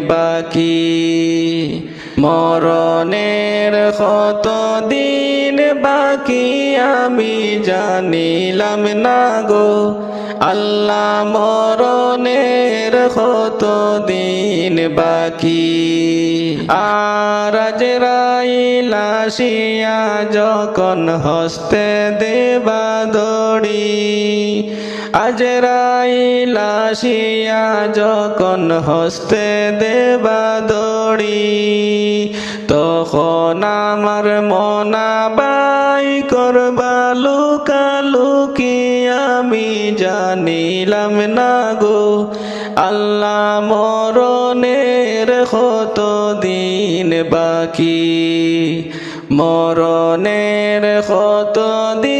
বাকি। মরণের কত দিন বাকি আমি জানিলাম না গো। আল্লাহ মরণের কত দিন বাকি। আর রাইলাসিয়া যখন হস্তে দেবা দড়ি আজ রাইলাসিয়া যখন হস্তে দেবা দড়ি, তখন আমার মনা বাই করবা লুকালুকি আমি জানিলাম না গো, আল্লাহ মরণের কত দিন বাকি, মরণের কত দিন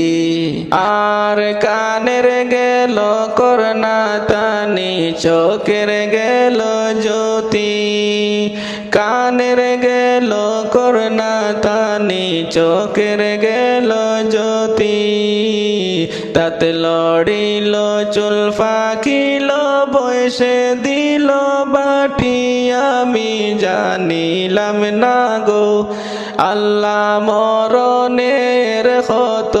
আর কানের গেল করোনা তানি চোখের গেল জ্যোতি। কানের গেল করোনা তানি চোখের গেল জ্যোতি। তাতে লড়িল চুল ফাঁকিল বয়সে দিল বাটি। আমি জানিলাম না গো, আল্লাহ মরণের কত দিন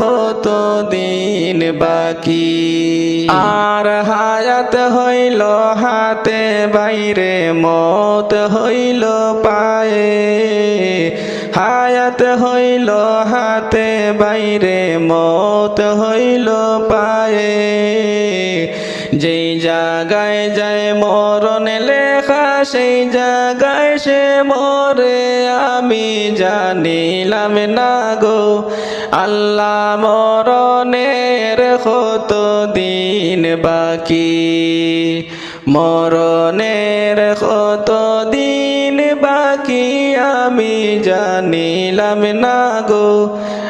কত দিন বাকি? আর হায়াত হইল হাতে, বাইরে মত হইল পায়ে। হায়াত হইল হাতে, বাইরে মত হইল পায়ে। যেই জায়গায় যায় মরণ লেখা, সেই জায়গায় সে মরে। আমি জানিলাম, না গো, আল্লাহ মরণের কত দিন বাকি? মরণের কত দিন বাকি? আমি জানিলাম, না গো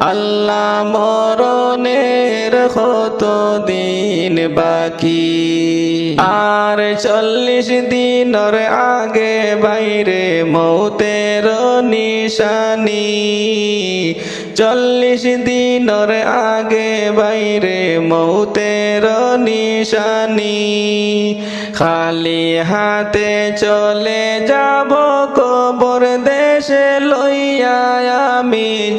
আল্লাহ মরণের কত দিন বাকি? আর চল্লিশ দিনর আগে বাইরে মৌতের নিশানি। চল্লিশ দিনর আগে বাইরে মৌতের নিশানি। খালি হাতে চলে যাব কবর দেশে লইয়া আমি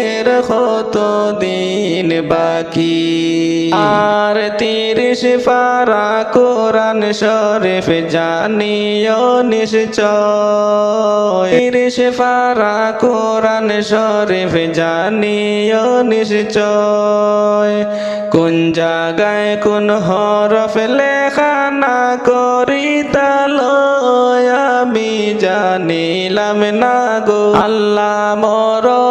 কত দিন বাকি? আর তিরিশ পারা কোরআন শরীফ জানিও নিশ্চয়। তিরিশ পারা কোরআন শরীফ জানিও নিশ্চয়। কোন জায়গায় কোন হরফ লেখা না করি আমি জানিলাম না গো। আল্লাহ দিন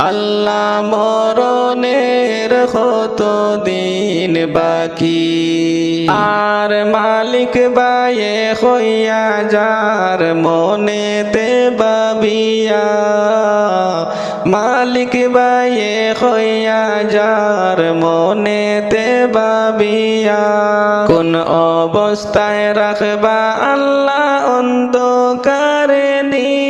আল্লাহ মরণের কত দিন বাকি? আর মালিক বায়ে হইয়া যার মনেতে বাবিয়া মালিক বায়ে হইয়া যার মনেতে বাবিয়া কোন অবস্থায় রাখবা আল্লাহ অন্ধকারে নিয়া